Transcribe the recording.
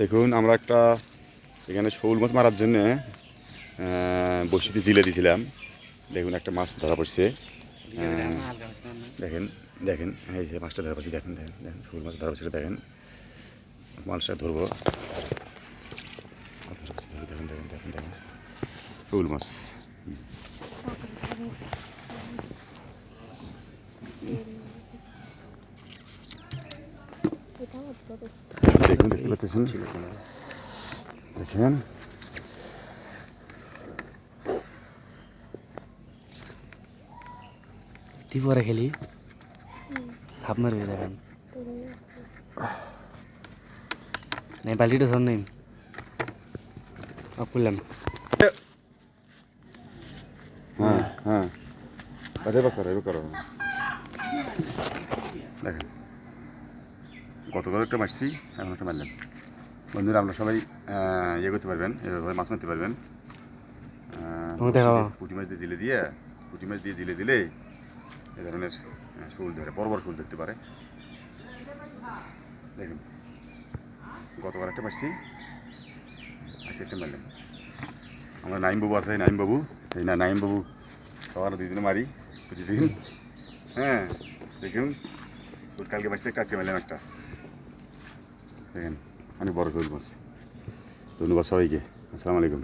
দেখুন, আমরা একটা এখানে শোল মাছ মারার জন্য বসিতে জিলে দিয়েছিলাম দেখুন, একটা মাছ ধরা পড়ছে। দেখেন দেখেন, এই যে মাছটা ধরা পড়ছে, দেখেন দেখেন দেখেন, শোল মাছ ধরা পড়ছে, দেখেন। মাছটা ধরবো, দেখেন দেখেন দেখেন দেখেন। শোল মাছ। দেখুন দেখতে পাচ্ছেন দেখেন ত্রিপুরা খেলি সাপ মারবে দেখেন নাই বালিটা সর নেই করলাম হ্যাঁ হ্যাঁ করো এবার করো দেখেন গতকাল একটা মারছি এখন একটা মারলাম। বন্ধুরা আমরা সবাই ইয়ে করতে পারবেন এভাবে মাছ মারতে পারবেন। পুঁটি মাছ দিয়ে জিলে দিয়ে পুঁটি মাছ দিয়ে জিলে দিলে এ ধরনের শোল ধরে বড় বড় শোল ধরতে পারে। দেখুন গতবার একটা মারছি আজকে একটা মারলাম। আমরা নাইম বাবু আছে নাইম বাবু। এই না নাইম বাবু সবার দুজনে মারি প্রতিদিন। হ্যাঁ দেখুন কালকে একটা আজকে মারলাম একটা। দেখেন অনেক বড় শোল মাছ ধন্যবাদ সবাইকে। আসসালামু আলাইকুম।